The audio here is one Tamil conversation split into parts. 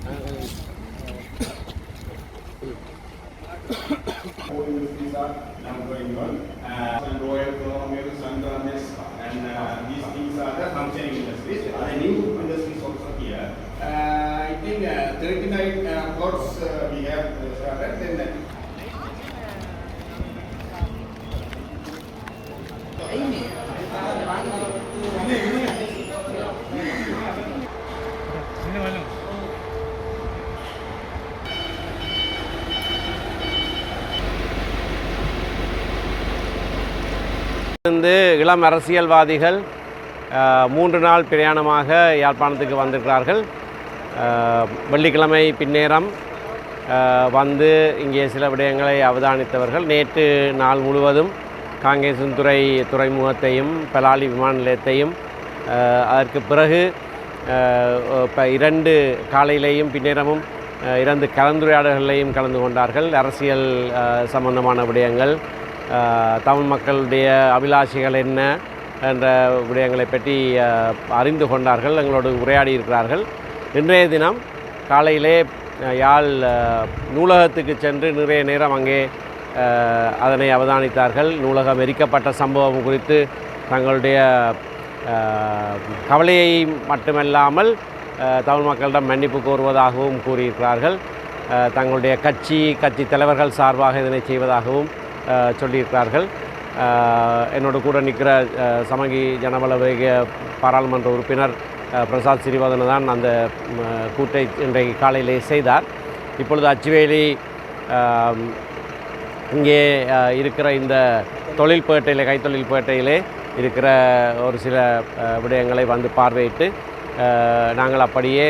The now going on. And and these things are the industries. Are new industries also here. I think uh, 39 uh, plots uh, we have started. Then இருந்து இளம் அரசியல்வாதிகள் மூன்று நாள் பிரயாணமாக யாழ்ப்பாணத்துக்கு வந்திருக்கிறார்கள். வெள்ளிக்கிழமை பின்னேரம் வந்து இங்கே சில விடயங்களை அவதானித்தவர்கள். நேற்று நாள் முழுவதும் காங்கேசன்துறை துறைமுகத்தையும் பலாலி விமான நிலையத்தையும் அதற்கு பிறகு இப்போ இரண்டு காலையிலேயும் பின்னேரமும் இரண்டு கலந்துரையாடல்களையும் கலந்து கொண்டார்கள். அரசியல் சம்பந்தமான விடயங்கள் தமிழ் மக்களுடைய அபிலாஷைகள் என்ன என்ற விடயங்களை பற்றி அறிந்து கொண்டார்கள் எங்களோடு உரையாடி இருக்கிறார்கள். இன்றைய தினம் காலையிலே யாழ் நூலகத்துக்கு சென்று நிறைய நேரம் அங்கே அதனை அவதானித்தார்கள். நூலகம் எரிக்கப்பட்ட சம்பவம் குறித்து தங்களுடைய கவலையை மட்டுமல்லாமல் தமிழ் மக்களிடம் மன்னிப்பு கோருவதாகவும் கூறியிருக்கிறார்கள். தங்களுடைய கட்சி கட்சி தலைவர்கள் சார்பாக இதனை செய்வதாகவும் சொல்லியிருக்கிறார்கள். என்னோட கூட நிற்கிற சமங்கி சமகி ஜனபலவேக பாராளுமன்ற உறுப்பினர் பிரசாத் சிறிவதன தான் அந்த கூட்டை இன்றைக்கு காலையிலே செய்தார். இப்பொழுது அச்சுவேலி இங்கே இருக்கிற இந்த தொழில் பேட்டையில் கைத்தொழில் பேட்டையிலே இருக்கிற ஒரு சில விடயங்களை வந்து பார்வையிட்டு நாங்கள் அப்படியே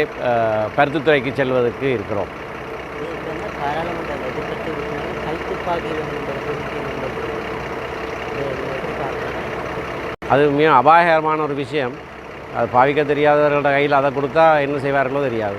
பருத்தித்துறைக்கு செல்வதற்கு இருக்கிறோம். அது மிக அபாயகரமான ஒரு விஷயம். அது பாவிக்க தெரியாதவர்களோட கையில் அதை கொடுத்தா என்ன செய்வார்களோ தெரியாது.